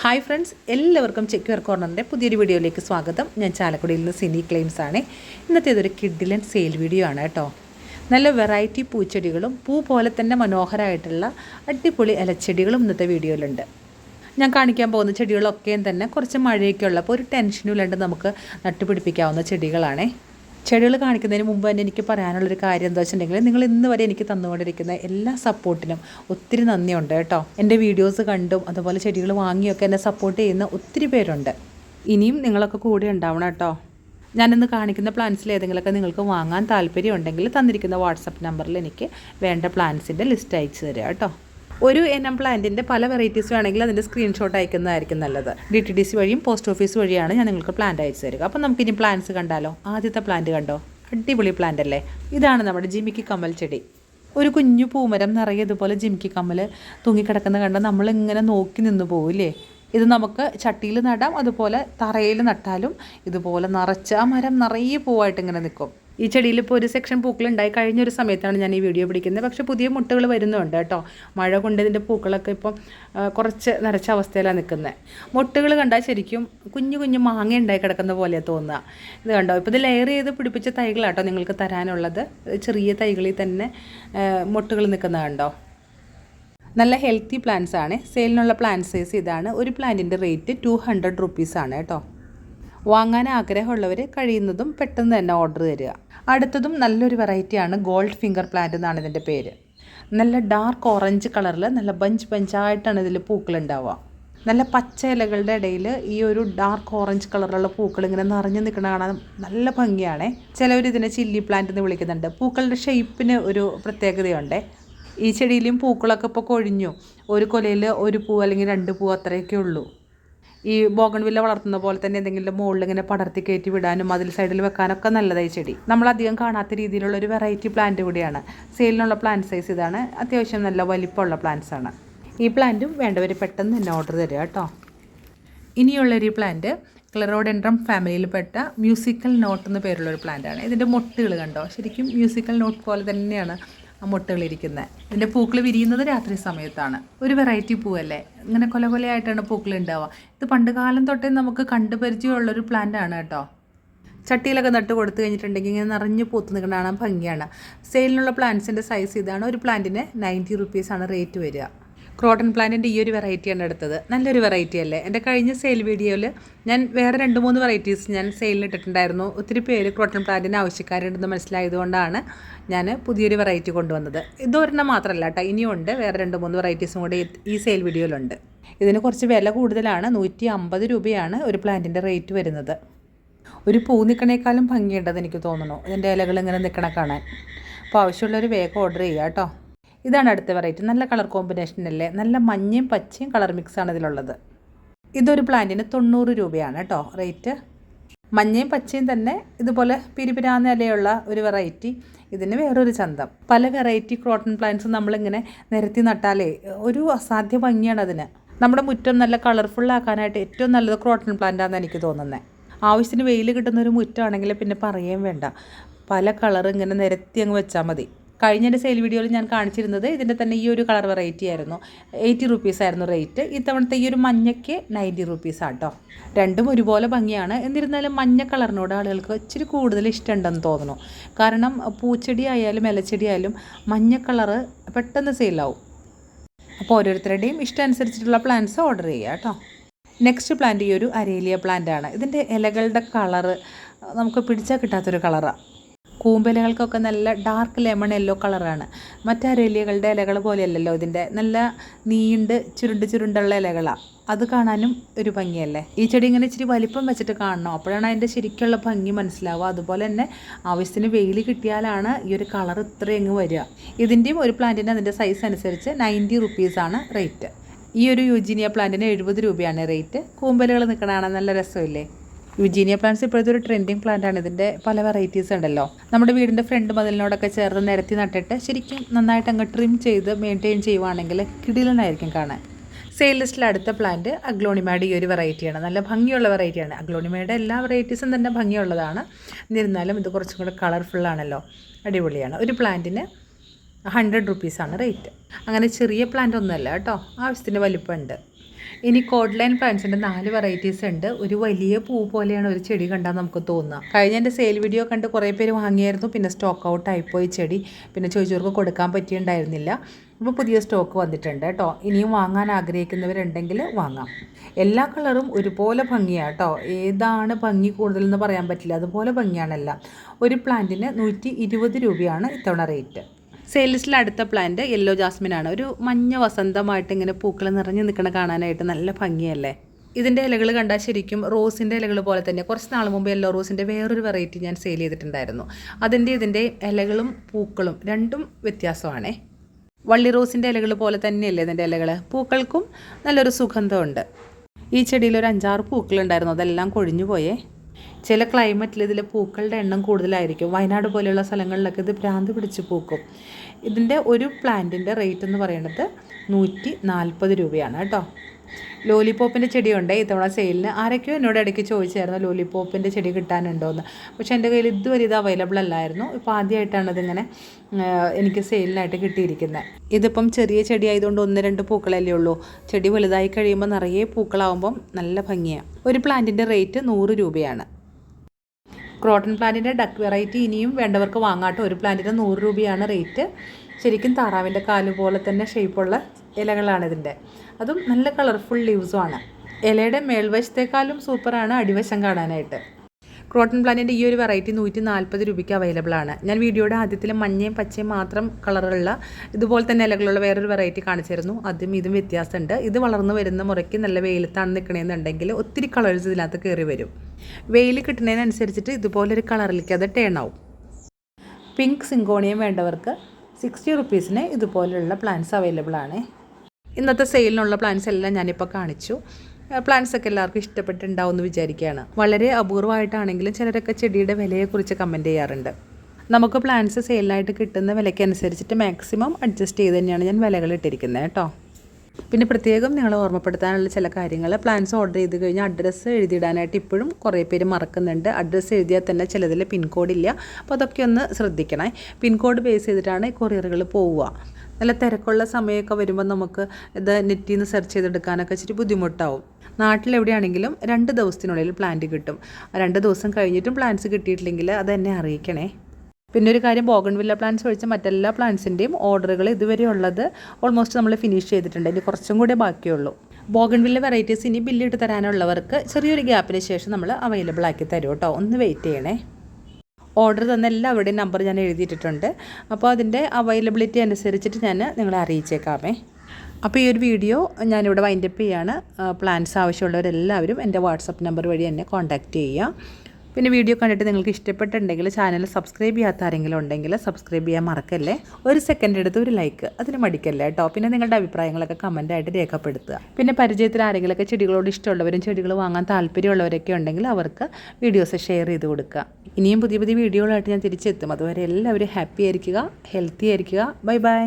Hi friends എല്ലാവർക്കും ചെക്യൂർ കോർണറിന്റെ പുതിയൊരു വീഡിയോയിലേക്ക് സ്വാഗതം. ഞാൻ ചാലക്കുടിയിൽ നിന്ന് സിനി ക്ലെയിംസ് ആണ്. ഇന്നത്തെ ഇതൊരു കിഡിലൻ സെയിൽ വീഡിയോ ആണ് കേട്ടോ. നല്ല വെറൈറ്റി പൂച്ചെടികളും പൂ പോലെ തന്നെ മനോഹരമായിട്ടുള്ള അടിപൊളി ഇലച്ചെടികളും ഇന്നത്തെ വീഡിയോയിലുണ്ട്. ഞാൻ കാണിക്കാൻ പോകുന്ന ചെടികളൊക്കെയും തന്നെ കുറച്ച് മഴയൊക്കെ ഉള്ളപ്പോൾ ഒരു ടെൻഷനും ഇല്ലാണ്ട് നമുക്ക് നട്ടുപിടിപ്പിക്കാവുന്ന ചെടികളാണേ. ചെടികൾ കാണിക്കുന്നതിന് മുമ്പ് തന്നെ എനിക്ക് പറയാനുള്ളൊരു കാര്യം എന്താ വെച്ചിട്ടുണ്ടെങ്കിൽ നിങ്ങൾ ഇന്ന് വരെ എനിക്ക് തന്നുകൊണ്ടിരിക്കുന്ന എല്ലാ സപ്പോർട്ടിനും ഒത്തിരി നന്ദിയുണ്ട് കേട്ടോ. എന്റെ വീഡിയോസ് കണ്ടും അതുപോലെ ചെടികൾ വാങ്ങിയൊക്കെ എന്നെ സപ്പോർട്ട് ചെയ്യുന്ന ഒത്തിരി പേരുണ്ട്. ഇനിയും നിങ്ങളൊക്കെ കൂടെ ഉണ്ടാവണം കേട്ടോ. ഞാനിന്ന് കാണിക്കുന്ന പ്ലാൻസിൽ ഏതെങ്കിലുമൊക്കെ നിങ്ങൾക്ക് വാങ്ങാൻ താല്പര്യം ഉണ്ടെങ്കിൽ തന്നിരിക്കുന്ന വാട്സപ്പ് നമ്പറിൽ എനിക്ക് വേണ്ട പ്ലാൻസിന്റെ ലിസ്റ്റ് അയച്ചു തരിക കേട്ടോ. ഒരു എൻ എം പ്ലാന്റിന്റെ പല വെറൈറ്റീസ് വേണമെങ്കിൽ അതിന്റെ സ്ക്രീൻഷോട്ട് അയക്കുന്നതായിരിക്കും നല്ലത്. ഡി ടി ഡി സി വഴിയും പോസ്റ്റ് ഓഫീസ് വഴിയാണ് ഞാൻ നിങ്ങൾക്ക് പ്ലാന്റ് അയച്ചു തരിക. അപ്പോൾ നമുക്കിനി പ്ലാന്റ്സ് കണ്ടാലോ? ആദ്യത്തെ പ്ലാന്റ് കണ്ടോ? അടിപൊളി പ്ലാന്റ് അല്ലേ? ഇതാണ് നമ്മുടെ ജിമിക്ക് കമ്മൽ ചെടി. ഒരു കുഞ്ഞു പൂമരം നിറയെ ഇതുപോലെ ജിമിക്ക് കമ്മൽ തൂങ്ങിക്കിടക്കുന്ന കണ്ട് നമ്മളിങ്ങനെ നോക്കി നിന്ന് പോവില്ലേ? ഇത് നമുക്ക് ചട്ടിയിൽ നടാം അതുപോലെ തറയിൽ നട്ടാലും ഇതുപോലെ നിറച്ച് ആ മരം നിറയെ പൂവായിട്ട് ഇങ്ങനെ നിൽക്കും. ഈ ചെടിയിൽ ഇപ്പോൾ ഒരു സെക്ഷൻ പൂക്കളുണ്ടായി കഴിഞ്ഞ ഒരു സമയത്താണ് ഞാൻ ഈ വീഡിയോ പിടിക്കുന്നത്. പക്ഷേ പുതിയ മുട്ടകൾ വരുന്നുണ്ട് കേട്ടോ. മഴ കൊണ്ട് ഇതിന്റെ പൂക്കളൊക്കെ ഇപ്പം കുറച്ച് നരച്ച അവസ്ഥയിലാണ് നിൽക്കുന്നത് മുട്ടകൾ കണ്ടാൽ ശരിക്കും കുഞ്ഞു കുഞ്ഞു മാങ്ങ ഉണ്ടായി കിടക്കുന്ന പോലെ തോന്നുക. ഇത് കണ്ടോ? ഇപ്പോൾ ഇത് ലെയർ ചെയ്ത് പിടിപ്പിച്ച തൈകളാട്ടോ നിങ്ങൾക്ക് തരാനുള്ളത്. ചെറിയ തൈകളിൽ തന്നെ മുട്ടകൾ നിൽക്കുന്നത് കണ്ടോ? നല്ല ഹെൽത്തി പ്ലാന്റ്സ് ആണ്. സെയിലിനുള്ള പ്ലാന്റ് സൈസ് ഇതാണ്. ഒരു പ്ലാന്റിന്റെ റേറ്റ് ടു ഹൺഡ്രഡ് റുപ്പീസാണ് കേട്ടോ. വാങ്ങാൻ ആഗ്രഹമുള്ളവർ കഴിയുന്നതും പെട്ടെന്ന് തന്നെ ഓർഡർ തരിക. അടുത്തതും നല്ലൊരു വെറൈറ്റിയാണ് ഗോൾഡ് ഫിംഗർ പ്ലാന്റ് എന്നാണ് ഇതിന്റെ പേര്. നല്ല ഡാർക്ക് ഓറഞ്ച് കളറിൽ നല്ല ബഞ്ച് ബഞ്ചായിട്ടാണ് ഇതിൽ പൂക്കളുണ്ടാവുക നല്ല പച്ച ഇലകളുടെ ഇടയിൽ ഈ ഒരു ഡാർക്ക് ഓറഞ്ച് കളറുള്ള പൂക്കൾ ഇങ്ങനെ നിറഞ്ഞു നിൽക്കുന്ന കാണാൻ നല്ല ഭംഗിയാണേ. ചിലവർ ഇതിനെ ചില്ലി പ്ലാന്റ് എന്ന് വിളിക്കുന്നുണ്ട്. പൂക്കളുടെ ഷേപ്പിന് ഒരു പ്രത്യേകതയുണ്ട്. ഈ ചെടിയിലും പൂക്കളൊക്കെ ഇപ്പോൾ കൊഴിഞ്ഞു. ഒരു കൊലയിൽ ഒരു പൂ അല്ലെങ്കിൽ രണ്ട് പൂ അത്രയൊക്കെ ഉള്ളൂ. ഈ ബോഗൺവില്ല വളർത്തുന്ന പോലെ തന്നെ എന്തെങ്കിലും മുകളിൽ ഇങ്ങനെ പടർത്തി കയറ്റി വിടാനും അതിൽ സൈഡിൽ വെക്കാനൊക്കെ നല്ലതായി ചെടി. നമ്മൾ അധികം കാണാത്ത രീതിയിലുള്ള ഒരു വെറൈറ്റി പ്ലാന്റ് കൂടിയാണ് സെയിലിനുള്ള പ്ലാന്റ് സൈസ് ഇതാണ്. അത്യാവശ്യം നല്ല വലിപ്പമുള്ള പ്ലാന്റ്സ് ആണ്. ഈ പ്ലാന്റും വേണ്ടവർ പെട്ടെന്ന് തന്നെ ഓർഡർ തരിക കേട്ടോ. ഇനിയുള്ളൊരു പ്ലാന്റ് ക്ലറോഡെൻഡ്രം ഫാമിലിയിൽപ്പെട്ട മ്യൂസിക്കൽ നോട്ട് എന്ന് പേരുള്ളൊരു പ്ലാന്റാണ് ഇതിന്റെ മൊട്ടുകൾ കണ്ടോ? ശരിക്കും മ്യൂസിക്കൽ നോട്ട് പോലെ തന്നെയാണ്. മുട്ടകളിരിക്കുന്നത് ഇതിന്റെ പൂക്കൾ വിരിയുന്നത് രാത്രി സമയത്താണ്. ഒരു വെറൈറ്റി പൂവല്ലേ? ഇങ്ങനെ കൊല കൊലയായിട്ടാണ് പൂക്കൾ ഉണ്ടാവുക ഇത് പണ്ട് കാലം തൊട്ടേ നമുക്ക് കണ്ടുപരിചയമുള്ളൊരു പ്ലാന്റ് ആണ് കേട്ടോ. ചട്ടിയിലൊക്കെ നട്ട് കൊടുത്തു കഴിഞ്ഞിട്ടുണ്ടെങ്കിൽ ഇങ്ങനെ നിറഞ്ഞു പൂത്ത് നിൽക്കുന്ന കാണാൻ ഭംഗിയാണ്. സെയിലിനുള്ള പ്ലാന്റ്സിന്റെ സൈസ് ഇതാണ്. ഒരു പ്ലാന്റിന് നയന്റി റുപ്പീസാണ് റേറ്റ് വരിക. ക്രോട്ടൺ പ്ലാന്റിന്റെ ഈ ഒരു വെറൈറ്റിയാണ് എടുത്തത്. നല്ലൊരു വെറൈറ്റി അല്ലേ? എന്റെ കഴിഞ്ഞ സെയിൽ വീഡിയോയിൽ ഞാൻ വേറെ രണ്ട് മൂന്ന് വെറൈറ്റീസ് ഞാൻ സെയിലിൽ ഇട്ടിട്ടുണ്ടായിരുന്നു. ഒത്തിരി പേര് ക്രോട്ടൺ പ്ലാന്റിന് ആവശ്യക്കാരുണ്ടെന്ന് മനസ്സിലായതുകൊണ്ടാണ് ഞാൻ പുതിയൊരു വെറൈറ്റി കൊണ്ടുവന്നത്. ഇതൊരെണ്ണം മാത്രമല്ല കേട്ടോ. ഇനിയുണ്ട് വേറെ രണ്ട് മൂന്ന് വെറൈറ്റീസും കൂടി ഈ സെയിൽ വീഡിയോയിലുണ്ട് ഇതിന് കുറച്ച് വില കൂടുതലാണ്. നൂറ്റി അമ്പത് രൂപയാണ് ഒരു പ്ലാന്റിന്റെ റേറ്റ് വരുന്നത്. ഒരു പൂ നിൽക്കണേക്കാളും ഭംഗിയുണ്ടെന്ന് എനിക്ക് തോന്നുന്നു. ഇതിന്റെ ഇലകൾ ഇങ്ങനെ നിൽക്കണ കാണാൻ. അപ്പോൾ ആവശ്യമുള്ളൊരു വേഗം ഓർഡർ ചെയ്യുക കേട്ടോ. ഇതാണ് അടുത്ത വെറൈറ്റി നല്ല കളർ കോമ്പിനേഷൻ അല്ലേ? നല്ല മഞ്ഞയും പച്ചയും കളർ മിക്സാണ് ഇതിലുള്ളത്. ഇതൊരു പ്ലാന്റിന് തൊണ്ണൂറ് രൂപയാണ് കേട്ടോ റേറ്റ് മഞ്ഞയും പച്ചയും തന്നെ ഇതുപോലെ പിരിപിരാന്ന ഇലയുള്ള ഒരു വെറൈറ്റി ഇതിന് വേറൊരു ചന്തം. പല വെറൈറ്റി ക്രോട്ടൺ പ്ലാന്റ്സ് നമ്മളിങ്ങനെ നിരത്തി നട്ടാലേ ഒരു അസാധ്യ ഭംഗിയാണ് അതിന്. നമ്മുടെ മുറ്റം നല്ല കളർഫുൾ ആക്കാനായിട്ട് ഏറ്റവും നല്ലത് ക്രോട്ടൺ പ്ലാന്റ് ആണെന്ന് എനിക്ക് തോന്നുന്നത് ആവശ്യത്തിന് വെയിൽ കിട്ടുന്ന ഒരു മുറ്റമാണെങ്കിൽ പിന്നെ പറയുകയും വേണ്ട. പല കളർ ഇങ്ങനെ നിരത്തി അങ്ങ് വെച്ചാൽ മതി. കഴിഞ്ഞ സെയിൽ വീഡിയോയിൽ ഞാൻ കാണിച്ചിരുന്നത് ഇതിന്റെ തന്നെ ഈ ഒരു കളർ വെറൈറ്റി ആയിരുന്നു. എയ്റ്റി റുപ്പീസ് ആയിരുന്നു റേറ്റ് ഇത്തവണത്തെ ഈ ഒരു മഞ്ഞയ്ക്ക് നയന്റി റുപ്പീസ് ആട്ടോ. രണ്ടും ഒരുപോലെ ഭംഗിയാണ്. എന്നിരുന്നാലും മഞ്ഞ കളറിനോട് ആളുകൾക്ക് ഇച്ചിരി കൂടുതൽ ഇഷ്ടമുണ്ടെന്ന് തോന്നുന്നു. കാരണം പൂച്ചെടി ആയാലും ഇലച്ചെടി ആയാലും മഞ്ഞ കളറ് പെട്ടെന്ന് സെയിലാവും അപ്പോൾ ഓരോരുത്തരുടെയും ഇഷ്ടം അനുസരിച്ചിട്ടുള്ള പ്ലാന്റ്സ് ഓർഡർ ചെയ്യുക കേട്ടോ. നെക്സ്റ്റ് പ്ലാന്റ് ഈ ഒരു അരേലിയ പ്ലാന്റ് ആണ്. ഇതിന്റെ ഇലകളുടെ കളറ് നമുക്ക് പിടിച്ചാൽ കിട്ടാത്തൊരു കളറാണ് കൂമ്പിലകൾക്കൊക്കെ നല്ല ഡാർക്ക് ലെമൺ യെല്ലോ കളറാണ് മറ്റ് അരേലിയകളുടെ ഇലകൾ പോലെയല്ലല്ലോ ഇതിന്റെ. നല്ല നീണ്ട് ചുരുണ്ട് ചുരുണ്ടുള്ള ഇലകളാണ് അത് കാണാനും ഒരു ഭംഗിയല്ലേ? ഈ ചെടി ഇങ്ങനെ ഇച്ചിരി വലിപ്പം വെച്ചിട്ട് കാണണം? അപ്പോഴാണ് അതിന്റെ ശരിക്കുള്ള ഭംഗി മനസ്സിലാവുക. അതുപോലെ തന്നെ ആവശ്യത്തിന് വെയിൽ കിട്ടിയാലാണ് ഈ ഒരു കളർ ഇത്രയങ്ങ് വരിക. ഇതിന്റെയും ഒരു പ്ലാന്റിന് അതിന്റെ സൈസ് അനുസരിച്ച് നയന്റി റുപ്പീസാണ് റേറ്റ് ഈ ഒരു യൂജിനിയ പ്ലാന്റിന് എഴുപത് രൂപയാണ് റേറ്റ് കൂമ്പലുകൾ നിൽക്കണതാണ് നല്ല രസമില്ലേ? യുജീനിയ പ്ലാന്റ്സ് ഇപ്പോഴത്തെ ഒരു ട്രെൻഡിങ് പ്ലാന്റാണ് ആണ്. ഇതിന്റെ പല വെറൈറ്റീസ് ഉണ്ടല്ലോ. നമ്മുടെ വീടിന്റെ ഫ്രണ്ട് മതിലിനോടൊക്കെ ചേർന്ന് നിരത്തി നട്ടിട്ട് ശരിക്കും നന്നായിട്ട് അങ്ങ് ട്രിം ചെയ്ത് മെയിന്റെയിൻ ചെയ്യുവാണെങ്കിൽ കിടിലനായിരിക്കും കാണാൻ. സെയിൽ ലിസ്റ്റിൽ അടുത്ത പ്ലാന്റ് അഗ്ലോണിമയുടെ ഈ ഒരു വെറൈറ്റിയാണ് നല്ല ഭംഗിയുള്ള വെറൈറ്റിയാണ് അഗ്ലോണിമയുടെ എല്ലാ വെറൈറ്റീസും തന്നെ ഭംഗിയുള്ളതാണ്. എന്നിരുന്നാലും ഇത് കുറച്ചും കൂടെ കളർഫുള്ളാണല്ലോ അടിപൊളിയാണ്. ഒരു പ്ലാന്റിന് ഹൺഡ്രഡ് റുപ്പീസാണ് റേറ്റ് അങ്ങനെ ചെറിയ പ്ലാന്റ് ഒന്നുമല്ല കേട്ടോ. ആവശ്യത്തിന് വലിപ്പമുണ്ട്. ഇനി കോഡ്ലൈൻ പ്ലാന്റ്സിന്റെ നാല് വെറൈറ്റീസ് ഉണ്ട്. ഒരു വലിയ പൂ പോലെയാണ് ഒരു ചെടി കണ്ടാൽ നമുക്ക് തോന്നുക. കഴിഞ്ഞ എന്റെ സെയിൽ വീഡിയോ കണ്ട് കുറേ പേര് വാങ്ങിയായിരുന്നു. പിന്നെ സ്റ്റോക്ക് ഔട്ട് ആയിപ്പോയി ചെടി. പിന്നെ ചോദിച്ചവർക്ക് കൊടുക്കാൻ പറ്റിയിട്ടുണ്ടായിരുന്നില്ല. ഇപ്പോൾ പുതിയ സ്റ്റോക്ക് വന്നിട്ടുണ്ട് കേട്ടോ. ഇനിയും വാങ്ങാൻ ആഗ്രഹിക്കുന്നവരുണ്ടെങ്കിൽ വാങ്ങാം. എല്ലാ കളറും ഒരുപോലെ ഭംഗിയാണ് കേട്ടോ. ഏതാണ് ഭംഗി കൂടുതലെന്ന് പറയാൻ പറ്റില്ല. അതുപോലെ ഭംഗിയാണല്ല. ഒരു പ്ലാന്റിന് നൂറ്റി ഇരുപത് രൂപയാണ് ഇത്തവണ റേറ്റ് സെയിൽസിൽ അടുത്ത പ്ലാന്റ് യെല്ലോ ജാസ്മിൻ ആണ്. ഒരു മഞ്ഞ വസന്തമായിട്ട് ഇങ്ങനെ പൂക്കൾ നിറഞ്ഞു നിൽക്കണ കാണാനായിട്ട് നല്ല ഭംഗിയല്ലേ? ഇതിന്റെ ഇലകൾ കണ്ടാൽ ശരിക്കും റോസിന്റെ ഇലകൾ പോലെ തന്നെ കുറച്ച് നാൾ മുമ്പ് യെല്ലോ റോസിന്റെ വേറൊരു വെറൈറ്റി ഞാൻ സെയിൽ ചെയ്തിട്ടുണ്ടായിരുന്നു. അതിന്റെ ഇതിന്റെ ഇലകളും പൂക്കളും രണ്ടും വ്യത്യാസമാണേ. വള്ളി റോസിന്റെ ഇലകൾ പോലെ തന്നെയല്ലേ ഇതിന്റെ ഇലകൾ പൂക്കൾക്കും നല്ലൊരു സുഗന്ധമുണ്ട്. ഈ ചെടിയിൽ ഒരു അഞ്ചാറ് പൂക്കളുണ്ടായിരുന്നു. അതെല്ലാം കൊഴിഞ്ഞു പോയേ. ചില ക്ലൈമറ്റിൽ ഇതിലെ പൂക്കളുടെ എണ്ണം കൂടുതലായിരിക്കും. വയനാട് പോലെയുള്ള സ്ഥലങ്ങളിലൊക്കെ ഇത് ഭ്രാന്ത് പിടിച്ച് പൂക്കും. ഇതിന്റെ ഒരു പ്ലാന്റിന്റെ റേറ്റ് എന്ന് പറയുന്നത് നൂറ്റി നാൽപ്പത് രൂപയാണ് കേട്ടോ. ലോലിപോപ്പിന്റെ ചെടിയുണ്ട് ഇത്തവണ സെയിലിന് ആരൊക്കെയോ എന്നോട് ഇടയ്ക്ക് ചോദിച്ചായിരുന്നു ലോലിപോപ്പിന്റെ ചെടി കിട്ടാനുണ്ടോയെന്ന് പക്ഷേ എന്റെ കയ്യിൽ ഇതുവരെ ഇത് അവൈലബിൾ അല്ലായിരുന്നു. ഇപ്പോൾ ആദ്യമായിട്ടാണ് ഇതിങ്ങനെ എനിക്ക് സെയിലിനായിട്ട് കിട്ടിയിരിക്കുന്നത് ഇതിപ്പം ചെറിയ ചെടി ആയതുകൊണ്ട് ഒന്ന് രണ്ട് പൂക്കളല്ലേ ഉള്ളൂ. ചെടി വലുതായി കഴിയുമ്പോൾ നിറയെ പൂക്കളാവുമ്പം നല്ല ഭംഗിയാണ് ഒരു പ്ലാന്റിന്റെ റേറ്റ് നൂറ് രൂപയാണ്. ക്രോട്ടൺ പ്ലാന്റിന്റെ ഡക്ക് വെറൈറ്റി ഇനിയും വേണ്ടവർക്ക് വാങ്ങാട്ടോ. ഒരു പ്ലാന്റിന് നൂറ് രൂപയാണ് റേറ്റ്. ശരിക്കും താറാവിന്റെ കാൽ പോലെ തന്നെ ഷേപ്പുള്ള ഇലകളാണ് ഇതിന്റെ. അതും നല്ല കളർഫുൾ ലീവ്സുമാണ്. ഇലയുടെ മേൽവശത്തേക്കാളും സൂപ്പറാണ് അടിവശം കാണാനായിട്ട്. ക്രോട്ടൺ പ്ലാന്റിന്റെ ഈ ഒരു വെറൈറ്റി നൂറ്റി നാൽപ്പത് രൂപയ്ക്ക് അവൈലബിൾ ആണ്. ഞാൻ വീഡിയോയുടെ ആദ്യത്തിൽ മഞ്ഞയും പച്ചയും മാത്രം കളറുള്ള ഇതുപോലെ തന്നെ ഇലകളുള്ള വേറൊരു വെറൈറ്റി കാണിച്ചിരുന്നു. അതും ഇതും വ്യത്യാസമുണ്ട്. ഇത് വളർന്നു വരുന്ന മുറയ്ക്ക് നല്ല വെയിലത്താണ് നിൽക്കണമെന്നുണ്ടെങ്കിൽ ഒത്തിരി കളേഴ്സ് ഇതിനകത്ത് കയറി വരും. വെയിൽ കിട്ടുന്നതിനനുസരിച്ചിട്ട് ഇതുപോലൊരു കളറിലേക്ക് അത് ടേൺ ആവും. പിങ്ക് സിങ്കോണിയം വേണ്ടവർക്ക് സിക്സ്റ്റി റുപ്പീസിന് ഇതുപോലെയുള്ള പ്ലാന്റ്സ് അവൈലബിൾ ആണ്. ഇന്നത്തെ സെയിലിനുള്ള പ്ലാൻസ് എല്ലാം ഞാനിപ്പോൾ കാണിച്ചു. പ്ലാന്റ്സ് ഒക്കെ എല്ലാവർക്കും ഇഷ്ടപ്പെട്ടിട്ടുണ്ടാവും എന്ന് വിചാരിക്കുകയാണ്. വളരെ അപൂർവമായിട്ടാണെങ്കിലും ചിലരൊക്കെ ചെടിയുടെ വിലയെക്കുറിച്ച് കമന്റ് ചെയ്യാറുണ്ട്. നമുക്ക് പ്ലാന്റ്സ് സെയിലായിട്ട് കിട്ടുന്ന വിലയ്ക്ക് അനുസരിച്ചിട്ട് മാക്സിമം അഡ്ജസ്റ്റ് ചെയ്ത് തന്നെയാണ് ഞാൻ വിലകൾ ഇട്ടിരിക്കുന്നത് കേട്ടോ. പിന്നെ പ്രത്യേകം നിങ്ങൾ ഓർമ്മപ്പെടുത്താനുള്ള ചില കാര്യങ്ങൾ. പ്ലാൻസ് ഓർഡർ ചെയ്ത് കഴിഞ്ഞാൽ അഡ്രസ്സ് എഴുതിയിടാനായിട്ട് ഇപ്പോഴും കുറേ പേര് മറക്കുന്നുണ്ട്. അഡ്രസ്സ് എഴുതിയാൽ തന്നെ ചിലതിൽ പിൻകോഡില്ല അപ്പോൾ അതൊക്കെ ഒന്ന് ശ്രദ്ധിക്കണേ. പിൻകോഡ് ബേസ് ചെയ്തിട്ടാണ് കൊറിയറുകൾ പോവുക. നല്ല തിരക്കുള്ള സമയമൊക്കെ വരുമ്പോൾ നമുക്ക് ഇത് നെറ്റിൽ നിന്ന് സെർച്ച് ചെയ്തെടുക്കാനൊക്കെ ഇച്ചിരി ബുദ്ധിമുട്ടാവും. നാട്ടിലെവിടെയാണെങ്കിലും രണ്ട് ദിവസത്തിനുള്ളിൽ പ്ലാന്റ് കിട്ടും. രണ്ട് ദിവസം കഴിഞ്ഞിട്ടും പ്ലാന്റ്സ് കിട്ടിയിട്ടില്ലെങ്കിൽ അത് എന്നെ അറിയിക്കണേ. പിന്നെ ഒരു കാര്യം ബോഗൺവില്ല പ്ലാന്റ്സ് ഒഴിച്ച് മറ്റെല്ലാ പ്ലാന്റ്സിന്റെയും ഓർഡറുകൾ ഇതുവരെ ഉള്ളത് ഓൾമോസ്റ്റ് നമ്മൾ ഫിനിഷ് ചെയ്തിട്ടുണ്ട്. ഇനി കുറച്ചും കൂടെ ബാക്കിയുള്ളൂ. ബോഗൺവില്ല വെറൈറ്റീസ് ഇനി ബില്ലിട്ട് തരാനുള്ളവർക്ക് ചെറിയൊരു ഗ്യാപ്പിന് ശേഷം നമ്മൾ അവൈലബിൾ ആക്കി തരും കേട്ടോ. ഒന്ന് വെയിറ്റ് ചെയ്യണേ. ഓർഡർ തന്ന എല്ലാവരുടെയും നമ്പർ ഞാൻ എഴുതിയിട്ടിട്ടുണ്ട്. അപ്പോൾ അതിന്റെ അവൈലബിലിറ്റി അനുസരിച്ചിട്ട് ഞാൻ നിങ്ങളെ അറിയിച്ചേക്കാമേ. അപ്പോൾ ഈ ഒരു വീഡിയോ ഞാനിവിടെ വൈൻഡപ്പ് ചെയ്യാണ്. പ്ലാൻസ് ആവശ്യമുള്ളവരെല്ലാവരും എന്റെ വാട്സപ്പ് നമ്പർ വഴി എന്നെ കോൺടാക്റ്റ് ചെയ്യുക. പിന്നെ വീഡിയോ കണ്ടിട്ട് നിങ്ങൾക്ക് ഇഷ്ടപ്പെട്ടിട്ടുണ്ടെങ്കിൽ ചാനൽ സബ്സ്ക്രൈബ് ചെയ്യാത്ത ആരെങ്കിലും ഉണ്ടെങ്കിൽ സബ്സ്ക്രൈബ് ചെയ്യാൻ മറക്കല്ലേ? ഒരു സെക്കൻഡ് എടുത്ത് ഒരു ലൈക്ക് അതിന് മടിക്കല്ലേ കേട്ടോ പിന്നെ നിങ്ങളുടെ അഭിപ്രായങ്ങളൊക്കെ കമന്റായിട്ട് രേഖപ്പെടുത്തുക. പിന്നെ പരിചയത്തിൽ ആരെങ്കിലുമൊക്കെ ചെടികളോട് ഇഷ്ടമുള്ളവരും ചെടികൾ വാങ്ങാൻ താല്പര്യമുള്ളവരൊക്കെ ഉണ്ടെങ്കിൽ അവർക്ക് വീഡിയോസ് ഷെയർ ചെയ്ത് കൊടുക്കുക. ഇനിയും പുതിയ പുതിയ വീഡിയോകളായിട്ട് ഞാൻ തിരിച്ചെത്തും. അതുവരെ എല്ലാവരും ഹാപ്പി ആയിരിക്കുക ഹെൽത്തി ആയിരിക്കുക. Bye bye